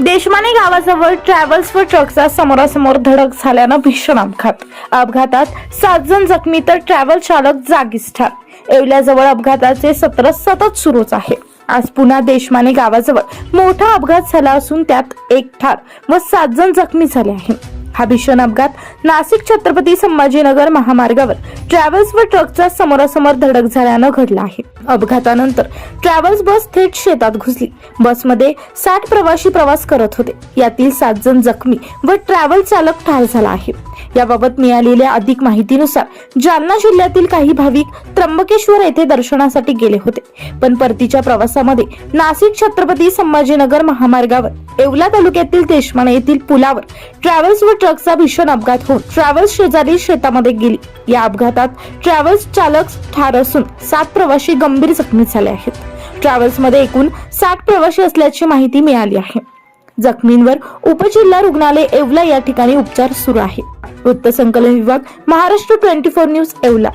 देशमाने गावाजवळ ट्रॅव्हल्स व ट्रकचा समोरासमोर धडक झाल्यानं भीषण अपघात. अपघातात सात जण जखमी तर ट्रॅव्हल चालक जागीच ठार. येवल्याजवळ अपघाताचे सत्र सतत सुरूच आहे. आज पुन्हा देशमाने गावाजवळ मोठा अपघात झाला असून त्यात एक ठार व सात जण जखमी झाले आहे हा भीषण अपघात. नाशिक छत्रपती संभाजीनगर महामार्गावर ट्रॅव्हल्स व ट्रकचा समोरासमोर धडक झाल्यानं घडला आहे. अपघातानंतर ट्रॅव्हल्स बस थेट शेतात घुसली. बसमध्ये साठ प्रवासी प्रवास करत होते. यातील सात जण जखमी व ट्रॅव्हल चालक ठार झाला आहे. याबाबत मिळालेल्या अधिक माहितीनुसार जालना जिल्ह्यातील काही भाविक त्र्यंबकेश्वर येथे दर्शनासाठी गेले होते. पण परतीच्या प्रवासामध्ये नाशिक छत्रपती संभाजीनगर महामार्गावर येवला तालुक्यातील देशमाने येथील पुलावर ट्रॅव्हल्स व ट्रकचा भीषण अपघात होऊन ट्रॅव्हल्स शेजारी शेतामध्ये गेली. या अपघातात ट्रॅव्हल्स चालक ठार असून सात प्रवासी गंभीर जखमी झाले आहेत. ट्रॅव्हल्समध्ये एकूण साठ प्रवासी असल्याची माहिती मिळाली आहे. जखमींवर उपजिल्हा रुग्णालय येवला या ठिकाणी उपचार सुरू आहेत वृत्तसंकलन विभाग Maharashtra twenty four news Yeola.